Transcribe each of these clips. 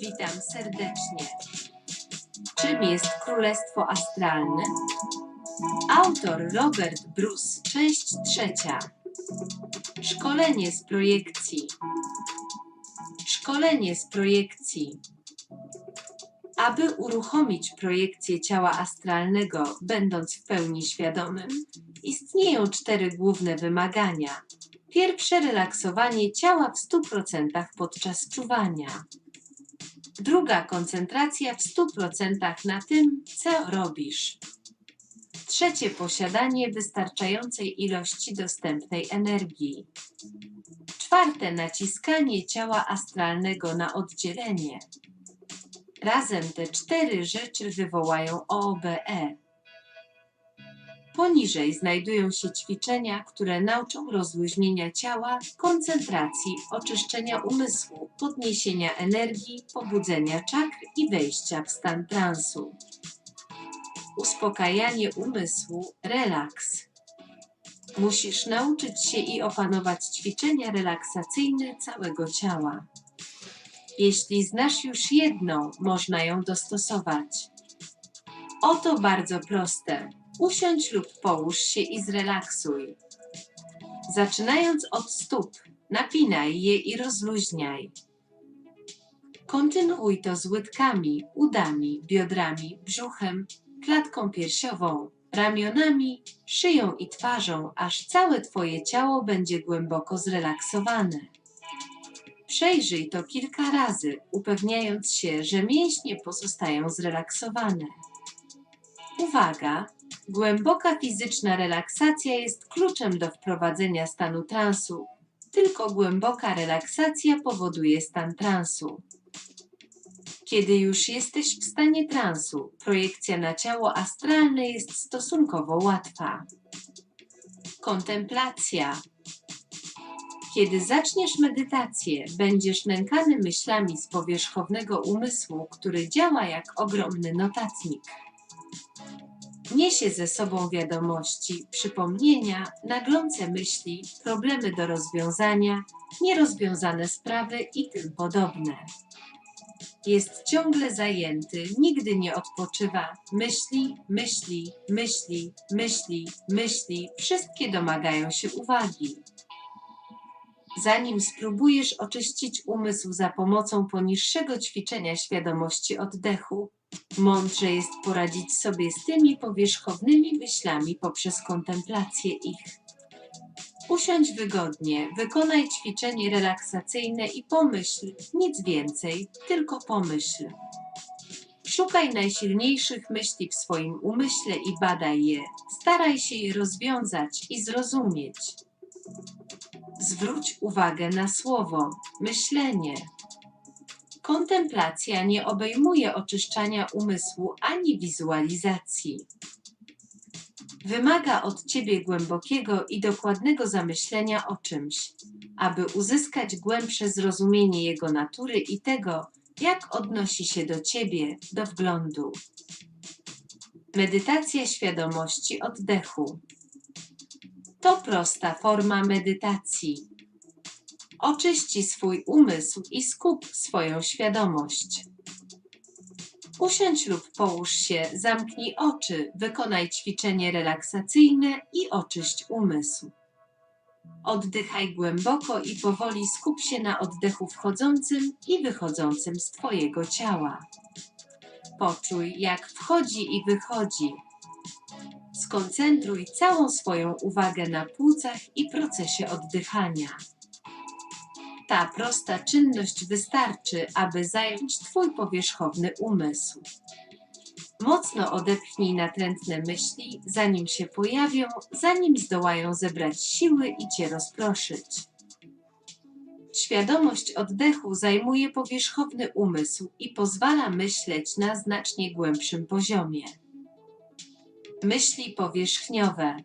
Witam serdecznie. Czym jest Królestwo Astralne? Autor Robert Bruce, część trzecia. Szkolenie z projekcji. Szkolenie z projekcji. Aby uruchomić projekcję ciała astralnego, będąc w pełni świadomym, istnieją cztery główne wymagania. Pierwsze relaksowanie ciała w 100% podczas czuwania. Druga koncentracja w 100% na tym, co robisz. Trzecie posiadanie wystarczającej ilości dostępnej energii. Czwarte naciskanie ciała astralnego na oddzielenie. Razem te cztery rzeczy wywołają OOBE. Poniżej znajdują się ćwiczenia, które nauczą rozluźnienia ciała, koncentracji, oczyszczenia umysłu, podniesienia energii, pobudzenia czakr i wejścia w stan transu. Uspokajanie umysłu, relaks. Musisz nauczyć się i opanować ćwiczenia relaksacyjne całego ciała. Jeśli znasz już jedną, można ją dostosować. Oto bardzo proste. Usiądź lub połóż się i zrelaksuj. Zaczynając od stóp, napinaj je i rozluźniaj. Kontynuuj to z łydkami, udami, biodrami, brzuchem, klatką piersiową, ramionami, szyją i twarzą, aż całe Twoje ciało będzie głęboko zrelaksowane. Przejrzyj to kilka razy, upewniając się, że mięśnie pozostają zrelaksowane. Uwaga! Głęboka fizyczna relaksacja jest kluczem do wprowadzenia stanu transu. Tylko głęboka relaksacja powoduje stan transu. Kiedy już jesteś w stanie transu, projekcja na ciało astralne jest stosunkowo łatwa. Kontemplacja. Kiedy zaczniesz medytację, będziesz nękany myślami z powierzchownego umysłu, który działa jak ogromny notatnik. Niesie ze sobą wiadomości, przypomnienia, naglące myśli, problemy do rozwiązania, nierozwiązane sprawy i tym podobne. Jest ciągle zajęty, nigdy nie odpoczywa. Myśli, myśli, myśli, myśli, myśli, wszystkie domagają się uwagi. Zanim spróbujesz oczyścić umysł za pomocą poniższego ćwiczenia świadomości oddechu, mądrze jest poradzić sobie z tymi powierzchownymi myślami poprzez kontemplację ich. Usiądź wygodnie, wykonaj ćwiczenie relaksacyjne i pomyśl, nic więcej, tylko pomyśl. Szukaj najsilniejszych myśli w swoim umyśle i badaj je. Staraj się je rozwiązać i zrozumieć. Zwróć uwagę na słowo, myślenie. Kontemplacja nie obejmuje oczyszczania umysłu ani wizualizacji. Wymaga od ciebie głębokiego i dokładnego zamyślenia o czymś, aby uzyskać głębsze zrozumienie jego natury i tego, jak odnosi się do ciebie, do wglądu. Medytacja świadomości oddechu. To prosta forma medytacji. Oczyści swój umysł i skup swoją świadomość. Usiądź lub połóż się, zamknij oczy, wykonaj ćwiczenie relaksacyjne i oczyść umysł. Oddychaj głęboko i powoli skup się na oddechu wchodzącym i wychodzącym z Twojego ciała. Poczuj, jak wchodzi i wychodzi. Skoncentruj całą swoją uwagę na płucach i procesie oddychania. Ta prosta czynność wystarczy, aby zająć Twój powierzchowny umysł. Mocno odepchnij natrętne myśli, zanim się pojawią, zanim zdołają zebrać siły i Cię rozproszyć. Świadomość oddechu zajmuje powierzchowny umysł i pozwala myśleć na znacznie głębszym poziomie. Myśli powierzchniowe.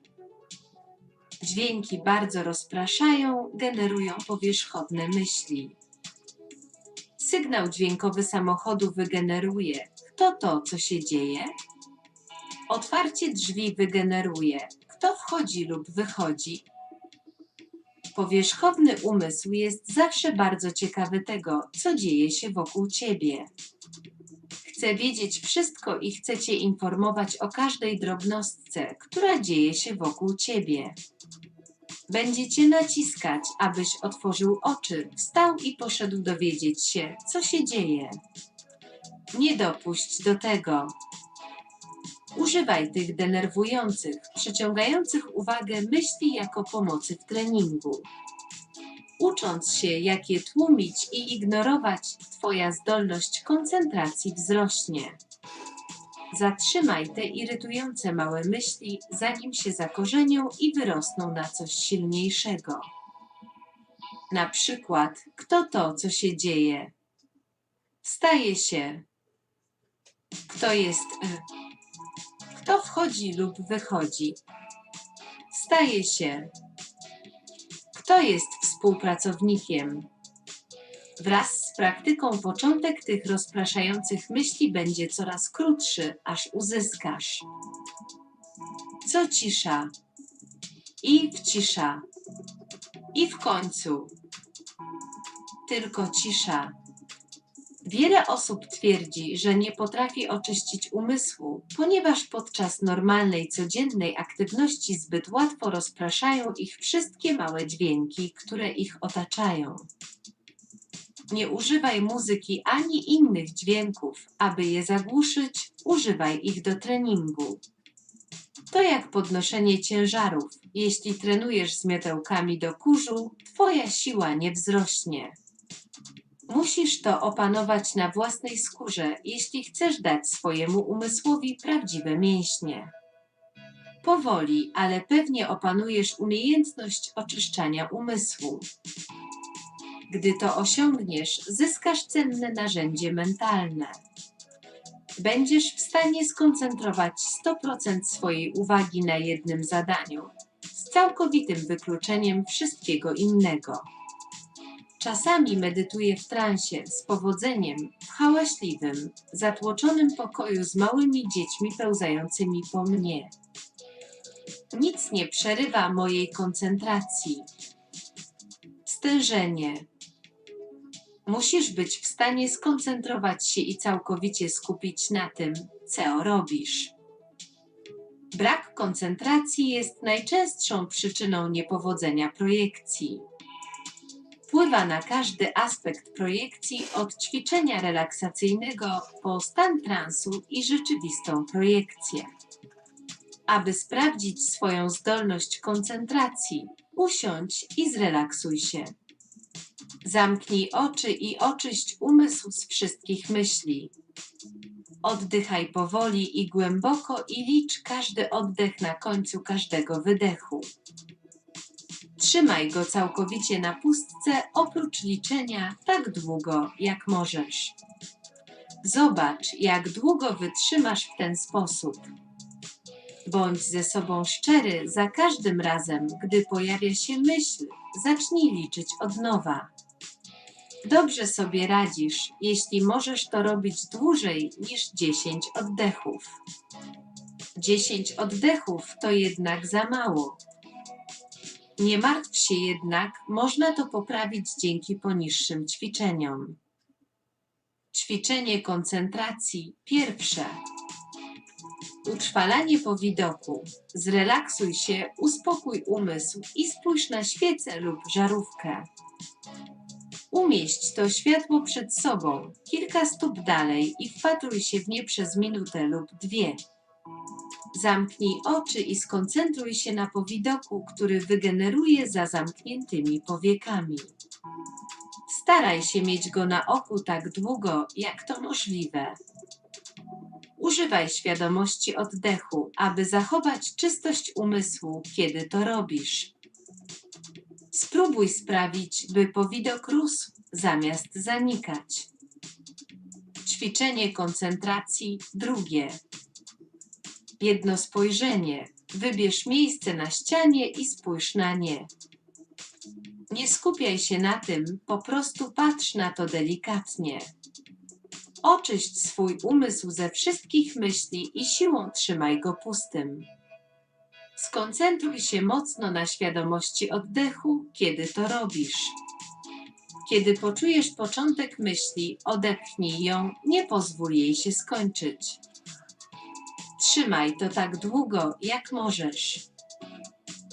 Dźwięki bardzo rozpraszają, generują powierzchowne myśli. Sygnał dźwiękowy samochodu wygeneruje. Kto to, co się dzieje? Otwarcie drzwi wygeneruje. Kto wchodzi lub wychodzi? Powierzchowny umysł jest zawsze bardzo ciekawy tego, co dzieje się wokół ciebie. Chce wiedzieć wszystko i chce cię informować o każdej drobnostce, która dzieje się wokół ciebie. Będzie cię naciskać, abyś otworzył oczy, wstał i poszedł dowiedzieć się, co się dzieje. Nie dopuść do tego. Używaj tych denerwujących, przyciągających uwagę myśli jako pomocy w treningu. Ucząc się, jak je tłumić i ignorować, Twoja zdolność koncentracji wzrośnie. Zatrzymaj te irytujące małe myśli, zanim się zakorzenią i wyrosną na coś silniejszego. Na przykład, kto to, co się dzieje? Staje się. Kto jest. e, Kto wchodzi lub wychodzi? Staje się. Kto jest współpracownikiem? Wraz z praktyką początek tych rozpraszających myśli będzie coraz krótszy, aż uzyskasz. Co cisza? I w cisza. I w końcu. Tylko cisza. Wiele osób twierdzi, że nie potrafi oczyścić umysłu, ponieważ podczas normalnej, codziennej aktywności zbyt łatwo rozpraszają ich wszystkie małe dźwięki, które ich otaczają. Nie używaj muzyki ani innych dźwięków, aby je zagłuszyć, używaj ich do treningu. To jak podnoszenie ciężarów. Jeśli trenujesz z miotełkami do kurzu, twoja siła nie wzrośnie. Musisz to opanować na własnej skórze, jeśli chcesz dać swojemu umysłowi prawdziwe mięśnie. Powoli, ale pewnie opanujesz umiejętność oczyszczania umysłu. Gdy to osiągniesz, zyskasz cenne narzędzie mentalne. Będziesz w stanie skoncentrować 100% swojej uwagi na jednym zadaniu, z całkowitym wykluczeniem wszystkiego innego. Czasami medytuję w transie z powodzeniem, w hałaśliwym, zatłoczonym pokoju z małymi dziećmi pełzającymi po mnie. Nic nie przerywa mojej koncentracji. Stężenie. Musisz być w stanie skoncentrować się i całkowicie skupić na tym, co robisz. Brak koncentracji jest najczęstszą przyczyną niepowodzenia projekcji. Wpływa na każdy aspekt projekcji od ćwiczenia relaksacyjnego po stan transu i rzeczywistą projekcję. Aby sprawdzić swoją zdolność koncentracji, usiądź i zrelaksuj się. Zamknij oczy i oczyść umysł z wszystkich myśli. Oddychaj powoli i głęboko i licz każdy oddech na końcu każdego wydechu. Trzymaj go całkowicie na pustce, oprócz liczenia, tak długo, jak możesz. Zobacz, jak długo wytrzymasz w ten sposób. Bądź ze sobą szczery za każdym razem, gdy pojawia się myśl, zacznij liczyć od nowa. Dobrze sobie radzisz, jeśli możesz to robić dłużej niż 10 oddechów. 10 oddechów to jednak za mało. Nie martw się jednak, można to poprawić dzięki poniższym ćwiczeniom. Ćwiczenie koncentracji pierwsze. Utrwalanie po widoku. Zrelaksuj się, uspokój umysł i spójrz na świecę lub żarówkę. Umieść to światło przed sobą, kilka stóp dalej i wpatruj się w nie przez minutę lub dwie. Zamknij oczy i skoncentruj się na powidoku, który wygeneruje za zamkniętymi powiekami. Staraj się mieć go na oku tak długo, jak to możliwe. Używaj świadomości oddechu, aby zachować czystość umysłu, kiedy to robisz. Spróbuj sprawić, by powidok rósł zamiast zanikać. Ćwiczenie koncentracji drugie. Jedno spojrzenie. Wybierz miejsce na ścianie i spójrz na nie. Nie skupiaj się na tym, po prostu patrz na to delikatnie. Oczyść swój umysł ze wszystkich myśli i siłą trzymaj go pustym. Skoncentruj się mocno na świadomości oddechu, kiedy to robisz. Kiedy poczujesz początek myśli, odepchnij ją, nie pozwól jej się skończyć. Trzymaj to tak długo, jak możesz.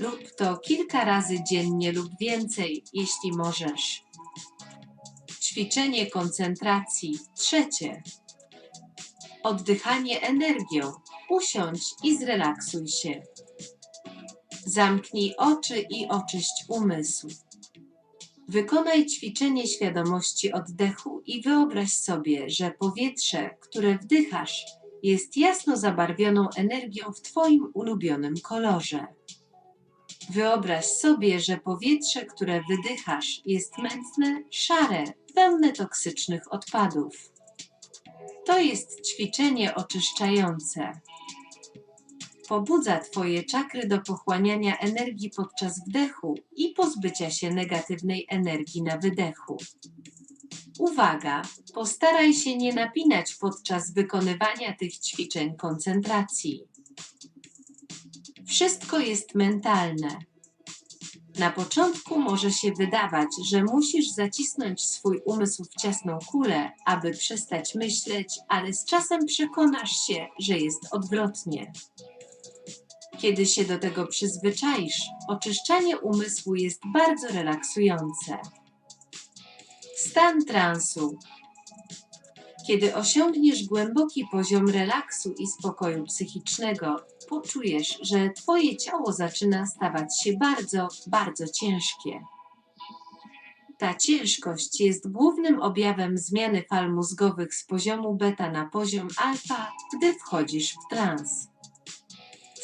Rób to kilka razy dziennie lub więcej, jeśli możesz. Ćwiczenie koncentracji. Trzecie. Oddychanie energią. Usiądź i zrelaksuj się. Zamknij oczy i oczyść umysł. Wykonaj ćwiczenie świadomości oddechu i wyobraź sobie, że powietrze, które wdychasz, jest jasno zabarwioną energią w Twoim ulubionym kolorze. Wyobraź sobie, że powietrze, które wydychasz, jest mętne, szare, pełne toksycznych odpadów. To jest ćwiczenie oczyszczające. Pobudza Twoje czakry do pochłaniania energii podczas wdechu i pozbycia się negatywnej energii na wydechu. Uwaga! Postaraj się nie napinać podczas wykonywania tych ćwiczeń koncentracji. Wszystko jest mentalne. Na początku może się wydawać, że musisz zacisnąć swój umysł w ciasną kulę, aby przestać myśleć, ale z czasem przekonasz się, że jest odwrotnie. Kiedy się do tego przyzwyczaisz, oczyszczanie umysłu jest bardzo relaksujące. Stan transu. Kiedy osiągniesz głęboki poziom relaksu i spokoju psychicznego, poczujesz, że Twoje ciało zaczyna stawać się bardzo, bardzo ciężkie. Ta ciężkość jest głównym objawem zmiany fal mózgowych z poziomu beta na poziom alfa, gdy wchodzisz w trans.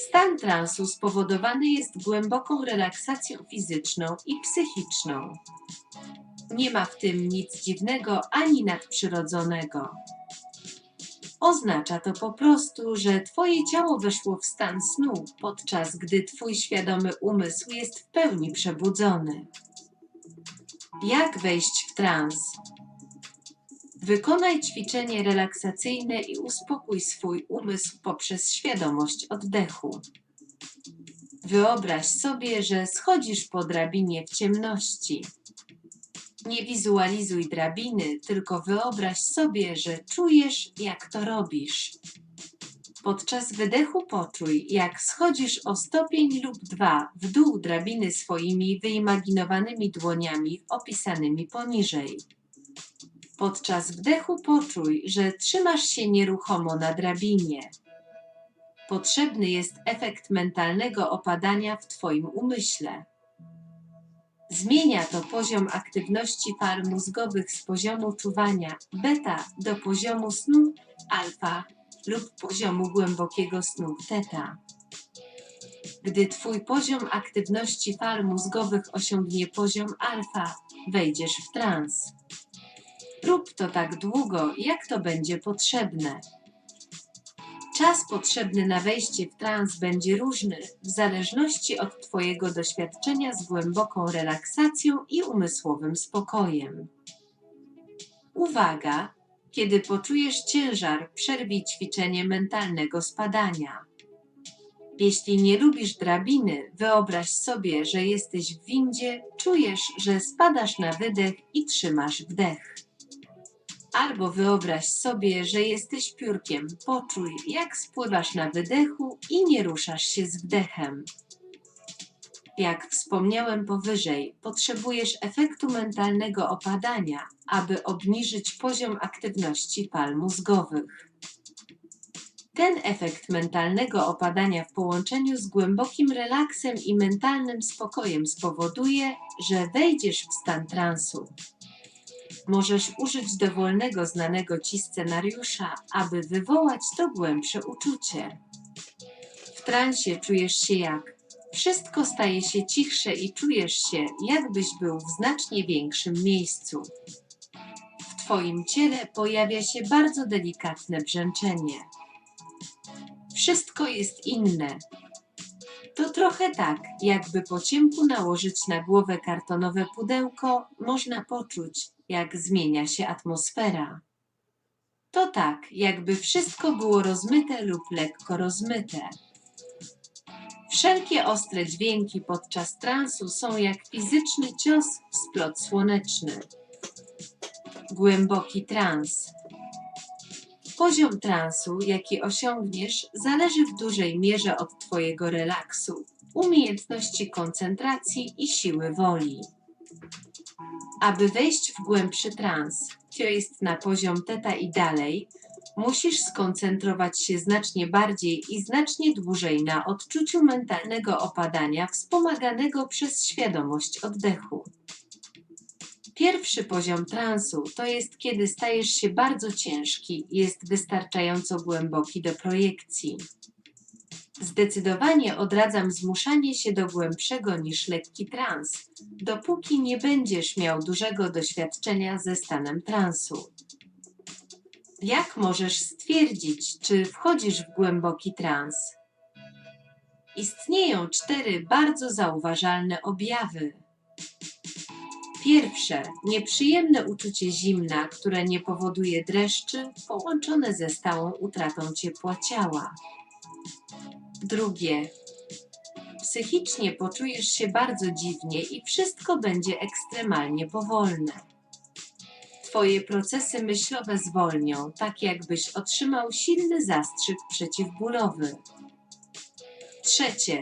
Stan transu spowodowany jest głęboką relaksacją fizyczną i psychiczną. Nie ma w tym nic dziwnego ani nadprzyrodzonego. Oznacza to po prostu, że Twoje ciało weszło w stan snu, podczas gdy Twój świadomy umysł jest w pełni przebudzony. Jak wejść w trans? Wykonaj ćwiczenie relaksacyjne i uspokój swój umysł poprzez świadomość oddechu. Wyobraź sobie, że schodzisz po drabinie w ciemności. Nie wizualizuj drabiny, tylko wyobraź sobie, że czujesz, jak to robisz. Podczas wydechu poczuj, jak schodzisz o stopień lub dwa w dół drabiny swoimi wyimaginowanymi dłoniami opisanymi poniżej. Podczas wdechu poczuj, że trzymasz się nieruchomo na drabinie. Potrzebny jest efekt mentalnego opadania w Twoim umyśle. Zmienia to poziom aktywności par mózgowych z poziomu czuwania beta do poziomu snu alfa lub poziomu głębokiego snu theta. Gdy Twój poziom aktywności fal mózgowych osiągnie poziom alfa, wejdziesz w trans. Rób to tak długo, jak to będzie potrzebne. Czas potrzebny na wejście w trans będzie różny w zależności od Twojego doświadczenia z głęboką relaksacją i umysłowym spokojem. Uwaga! Kiedy poczujesz ciężar, przerwij ćwiczenie mentalnego spadania. Jeśli nie lubisz drabiny, wyobraź sobie, że jesteś w windzie, czujesz, że spadasz na wydech i trzymasz wdech. Albo wyobraź sobie, że jesteś piórkiem, poczuj, jak spływasz na wydechu i nie ruszasz się z wdechem. Jak wspomniałem powyżej, potrzebujesz efektu mentalnego opadania, aby obniżyć poziom aktywności fal mózgowych. Ten efekt mentalnego opadania w połączeniu z głębokim relaksem i mentalnym spokojem spowoduje, że wejdziesz w stan transu. Możesz użyć dowolnego znanego ci scenariusza, aby wywołać to głębsze uczucie. W transie czujesz się jak wszystko staje się cichsze i czujesz się, jakbyś był w znacznie większym miejscu. W Twoim ciele pojawia się bardzo delikatne brzęczenie. Wszystko jest inne. To trochę tak, jakby po ciemku nałożyć na głowę kartonowe pudełko, można poczuć, jak zmienia się atmosfera. To tak, jakby wszystko było rozmyte lub lekko rozmyte. Wszelkie ostre dźwięki podczas transu są jak fizyczny cios w splot słoneczny. Głęboki trans. Poziom transu, jaki osiągniesz, zależy w dużej mierze od Twojego relaksu, umiejętności koncentracji i siły woli. Aby wejść w głębszy trans, to jest na poziom teta i dalej, musisz skoncentrować się znacznie bardziej i znacznie dłużej na odczuciu mentalnego opadania wspomaganego przez świadomość oddechu. Pierwszy poziom transu to jest kiedy stajesz się bardzo ciężki, jest wystarczająco głęboki do projekcji. Zdecydowanie odradzam zmuszanie się do głębszego niż lekki trans, dopóki nie będziesz miał dużego doświadczenia ze stanem transu. Jak możesz stwierdzić, czy wchodzisz w głęboki trans? Istnieją cztery bardzo zauważalne objawy. Pierwsze, nieprzyjemne uczucie zimna, które nie powoduje dreszczy, połączone ze stałą utratą ciepła ciała. Drugie, psychicznie poczujesz się bardzo dziwnie i wszystko będzie ekstremalnie powolne. Twoje procesy myślowe zwolnią, tak jakbyś otrzymał silny zastrzyk przeciwbólowy. Trzecie,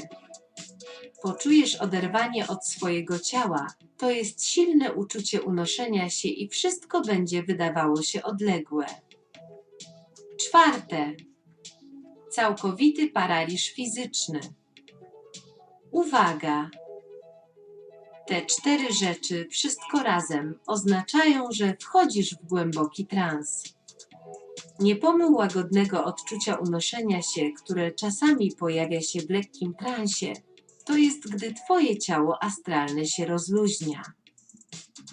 poczujesz oderwanie od swojego ciała. To jest silne uczucie unoszenia się i wszystko będzie wydawało się odległe. Czwarte, całkowity paraliż fizyczny. Uwaga! Te cztery rzeczy, wszystko razem, oznaczają, że wchodzisz w głęboki trans. Nie pomył łagodnego odczucia unoszenia się, które czasami pojawia się w lekkim transie, to jest gdy Twoje ciało astralne się rozluźnia.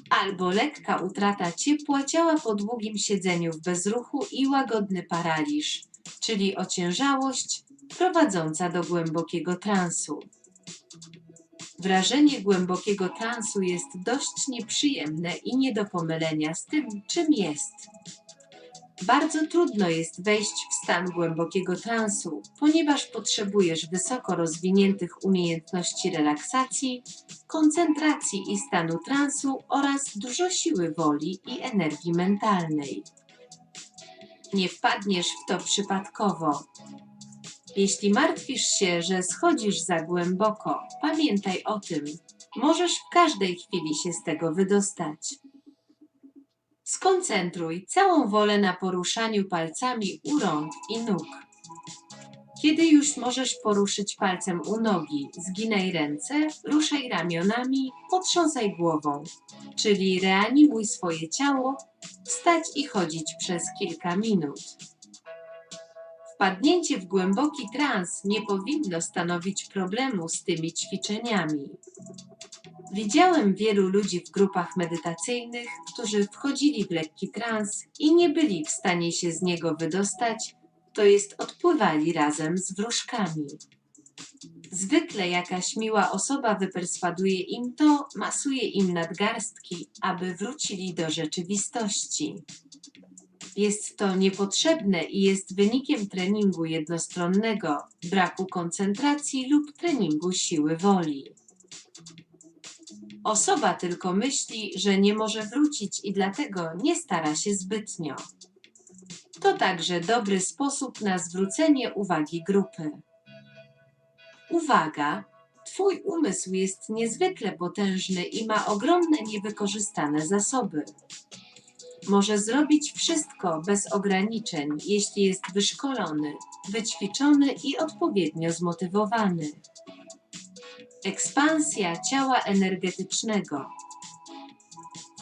Albo lekka utrata ciepła ciała po długim siedzeniu w bezruchu i łagodny paraliż, czyli ociężałość prowadząca do głębokiego transu. Wrażenie głębokiego transu jest dość nieprzyjemne i nie do pomylenia z tym, czym jest. Bardzo trudno jest wejść w stan głębokiego transu, ponieważ potrzebujesz wysoko rozwiniętych umiejętności relaksacji, koncentracji i stanu transu oraz dużo siły woli i energii mentalnej. Nie wpadniesz w to przypadkowo. Jeśli martwisz się, że schodzisz za głęboko, pamiętaj o tym. Możesz w każdej chwili się z tego wydostać. Skoncentruj całą wolę na poruszaniu palcami u rąk i nóg. Kiedy już możesz poruszyć palcem u nogi, zginaj ręce, ruszaj ramionami, potrząsaj głową, czyli reanimuj swoje ciało, wstać i chodzić przez kilka minut. Wpadnięcie w głęboki trans nie powinno stanowić problemu z tymi ćwiczeniami. Widziałem wielu ludzi w grupach medytacyjnych, którzy wchodzili w lekki trans i nie byli w stanie się z niego wydostać, to jest odpływali razem z wróżkami. Zwykle jakaś miła osoba wyperswaduje im to, masuje im nadgarstki, aby wrócili do rzeczywistości. Jest to niepotrzebne i jest wynikiem treningu jednostronnego, braku koncentracji lub treningu siły woli. Osoba tylko myśli, że nie może wrócić i dlatego nie stara się zbytnio. To także dobry sposób na zwrócenie uwagi grupy. Uwaga! Twój umysł jest niezwykle potężny i ma ogromne niewykorzystane zasoby. Może zrobić wszystko bez ograniczeń, jeśli jest wyszkolony, wyćwiczony i odpowiednio zmotywowany. Ekspansja ciała energetycznego.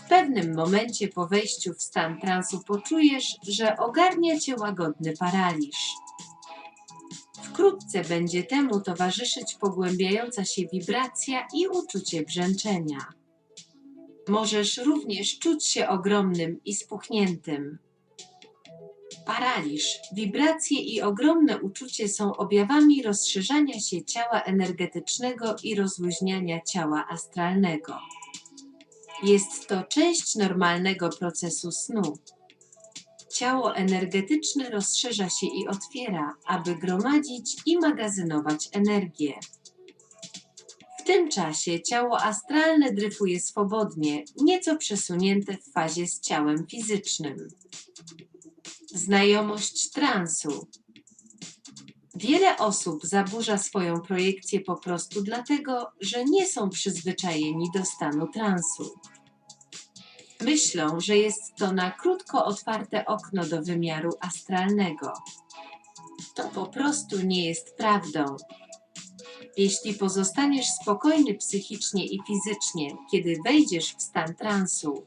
W pewnym momencie po wejściu w stan transu poczujesz, że ogarnia cię łagodny paraliż. Wkrótce będzie temu towarzyszyć pogłębiająca się wibracja i uczucie brzęczenia. Możesz również czuć się ogromnym i spuchniętym. Paraliż, wibracje i ogromne uczucie są objawami rozszerzania się ciała energetycznego i rozluźniania ciała astralnego. Jest to część normalnego procesu snu. Ciało energetyczne rozszerza się i otwiera, aby gromadzić i magazynować energię. W tym czasie ciało astralne dryfuje swobodnie, nieco przesunięte w fazie z ciałem fizycznym. Znajomość transu. Wiele osób zaburza swoją projekcję po prostu dlatego, że nie są przyzwyczajeni do stanu transu. Myślą, że jest to na krótko otwarte okno do wymiaru astralnego. To po prostu nie jest prawdą. Jeśli pozostaniesz spokojny psychicznie i fizycznie, kiedy wejdziesz w stan transu,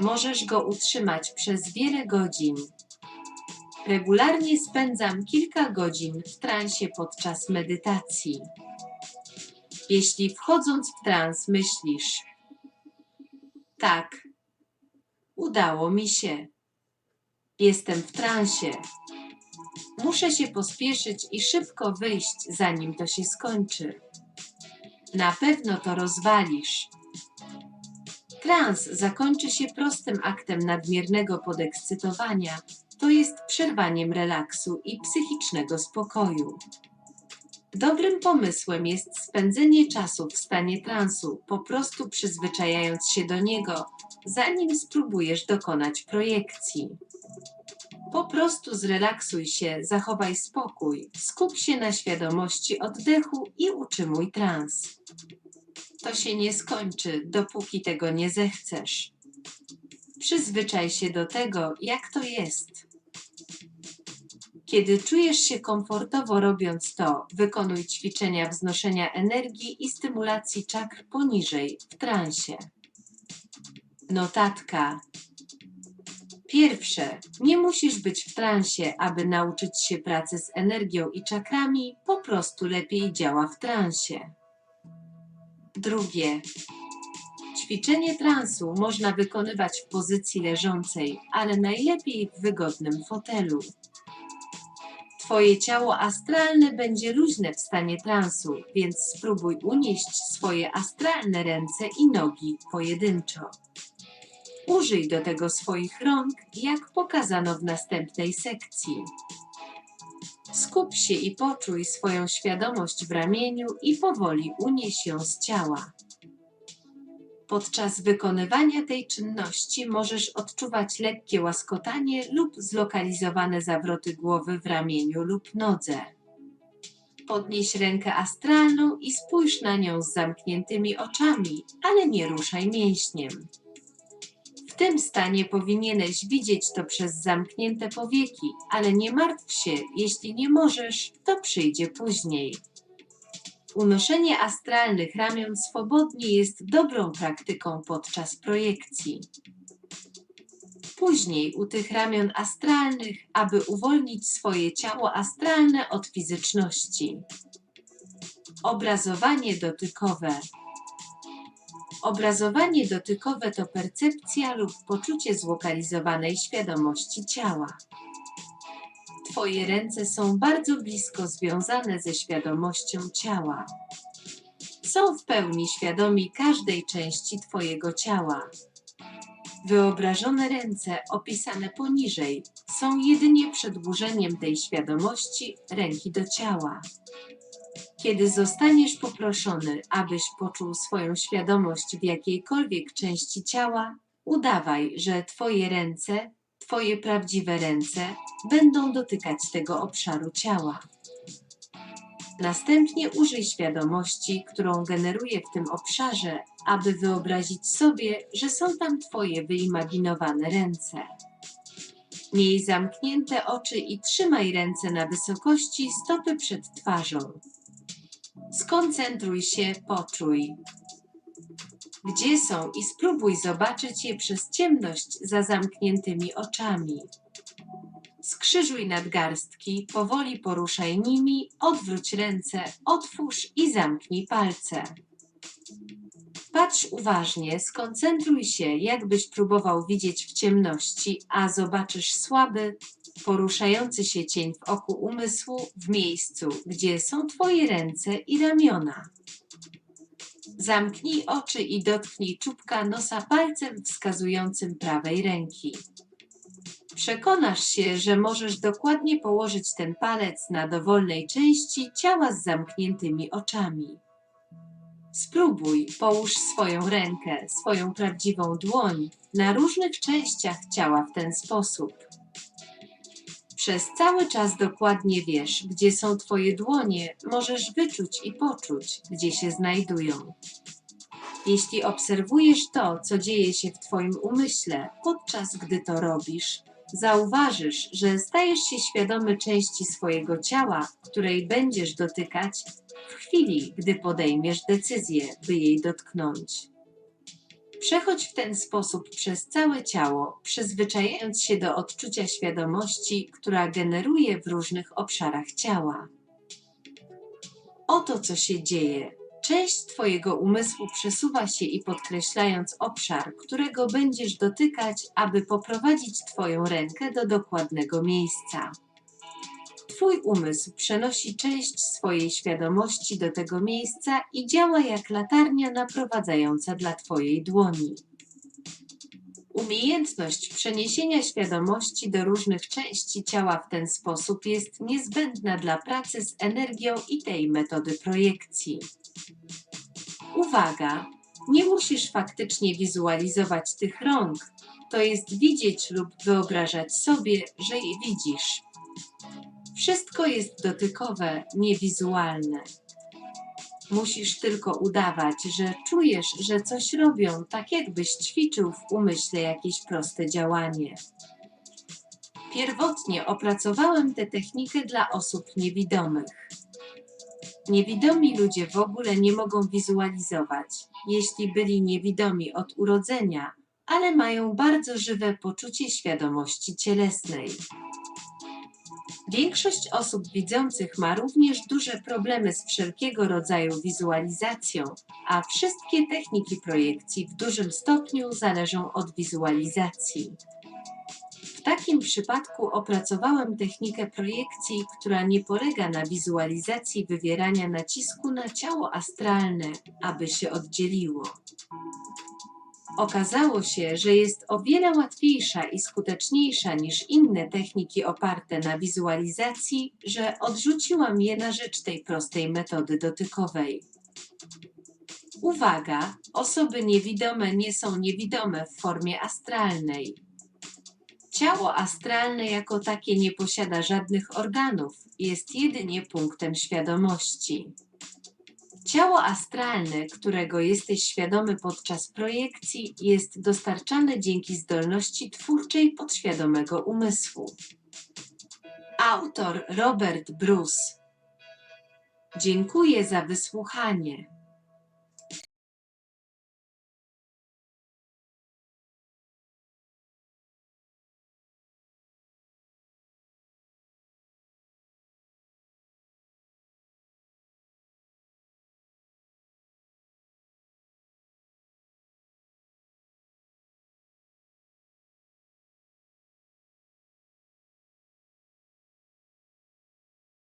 możesz go utrzymać przez wiele godzin. Regularnie spędzam kilka godzin w transie podczas medytacji. Jeśli wchodząc w trans myślisz, tak, udało mi się, jestem w transie, muszę się pospieszyć i szybko wyjść, zanim to się skończy. Na pewno to rozwalisz. Trans zakończy się prostym aktem nadmiernego podekscytowania, to jest przerwaniem relaksu i psychicznego spokoju. Dobrym pomysłem jest spędzenie czasu w stanie transu, po prostu przyzwyczajając się do niego, zanim spróbujesz dokonać projekcji. Po prostu zrelaksuj się, zachowaj spokój, skup się na świadomości oddechu i utrzymuj trans. To się nie skończy, dopóki tego nie zechcesz. Przyzwyczaj się do tego, jak to jest. Kiedy czujesz się komfortowo robiąc to, wykonuj ćwiczenia wznoszenia energii i stymulacji czakr poniżej, w transie. Notatka. Pierwsze, nie musisz być w transie, aby nauczyć się pracy z energią i czakrami, po prostu lepiej działa w transie. Drugie, ćwiczenie transu można wykonywać w pozycji leżącej, ale najlepiej w wygodnym fotelu. Twoje ciało astralne będzie luźne w stanie transu, więc spróbuj unieść swoje astralne ręce i nogi pojedynczo. Użyj do tego swoich rąk, jak pokazano w następnej sekcji. Skup się i poczuj swoją świadomość w ramieniu i powoli unieś ją z ciała. Podczas wykonywania tej czynności możesz odczuwać lekkie łaskotanie lub zlokalizowane zawroty głowy w ramieniu lub nodze. Podnieś rękę astralną i spójrz na nią z zamkniętymi oczami, ale nie ruszaj mięśniem. W tym stanie powinieneś widzieć to przez zamknięte powieki, ale nie martw się, jeśli nie możesz, to przyjdzie później. Unoszenie astralnych ramion swobodnie jest dobrą praktyką podczas projekcji. Później u tych ramion astralnych, aby uwolnić swoje ciało astralne od fizyczności. Obrazowanie dotykowe. Obrazowanie dotykowe to percepcja lub poczucie zlokalizowanej świadomości ciała. Twoje ręce są bardzo blisko związane ze świadomością ciała. Są w pełni świadomi każdej części Twojego ciała. Wyobrażone ręce, opisane poniżej, są jedynie przedłużeniem tej świadomości ręki do ciała. Kiedy zostaniesz poproszony, abyś poczuł swoją świadomość w jakiejkolwiek części ciała, udawaj, że Twoje ręce Twoje prawdziwe ręce będą dotykać tego obszaru ciała. Następnie użyj świadomości, którą generuje w tym obszarze, aby wyobrazić sobie, że są tam Twoje wyimaginowane ręce. Miej zamknięte oczy i trzymaj ręce na wysokości stopy przed twarzą. Skoncentruj się, poczuj gdzie są i spróbuj zobaczyć je przez ciemność za zamkniętymi oczami. Skrzyżuj nadgarstki, powoli poruszaj nimi, odwróć ręce, otwórz i zamknij palce. Patrz uważnie, skoncentruj się, jakbyś próbował widzieć w ciemności, a zobaczysz słaby, poruszający się cień w oku umysłu w miejscu, gdzie są Twoje ręce i ramiona. Zamknij oczy i dotknij czubka nosa palcem wskazującym prawej ręki. Przekonasz się, że możesz dokładnie położyć ten palec na dowolnej części ciała z zamkniętymi oczami. Spróbuj, połóż swoją rękę, swoją prawdziwą dłoń na różnych częściach ciała w ten sposób. Przez cały czas dokładnie wiesz, gdzie są Twoje dłonie, możesz wyczuć i poczuć, gdzie się znajdują. Jeśli obserwujesz to, co dzieje się w Twoim umyśle, podczas gdy to robisz, zauważysz, że stajesz się świadomy części swojego ciała, której będziesz dotykać w chwili, gdy podejmiesz decyzję, by jej dotknąć. Przechodź w ten sposób przez całe ciało, przyzwyczajając się do odczucia świadomości, która generuje w różnych obszarach ciała. Oto co się dzieje. Część Twojego umysłu przesuwa się i podkreślając obszar, którego będziesz dotykać, aby poprowadzić Twoją rękę do dokładnego miejsca. Twój umysł przenosi część swojej świadomości do tego miejsca i działa jak latarnia naprowadzająca dla Twojej dłoni. Umiejętność przeniesienia świadomości do różnych części ciała w ten sposób jest niezbędna dla pracy z energią i tej metody projekcji. Uwaga! Nie musisz faktycznie wizualizować tych rąk, to jest widzieć lub wyobrażać sobie, że je widzisz. Wszystko jest dotykowe, niewizualne. Musisz tylko udawać, że czujesz, że coś robią, tak jakbyś ćwiczył w umyśle jakieś proste działanie. Pierwotnie opracowałem tę technikę dla osób niewidomych. Niewidomi ludzie w ogóle nie mogą wizualizować, jeśli byli niewidomi od urodzenia, ale mają bardzo żywe poczucie świadomości cielesnej. Większość osób widzących ma również duże problemy z wszelkiego rodzaju wizualizacją, a wszystkie techniki projekcji w dużym stopniu zależą od wizualizacji. W takim przypadku opracowałem technikę projekcji, która nie polega na wizualizacji wywierania nacisku na ciało astralne, aby się oddzieliło. Okazało się, że jest o wiele łatwiejsza i skuteczniejsza niż inne techniki oparte na wizualizacji, że odrzuciłam je na rzecz tej prostej metody dotykowej. Uwaga! Osoby niewidome nie są niewidome w formie astralnej. Ciało astralne jako takie nie posiada żadnych organów, jest jedynie punktem świadomości. Ciało astralne, którego jesteś świadomy podczas projekcji, jest dostarczane dzięki zdolności twórczej podświadomego umysłu. Autor Robert Bruce. Dziękuję za wysłuchanie.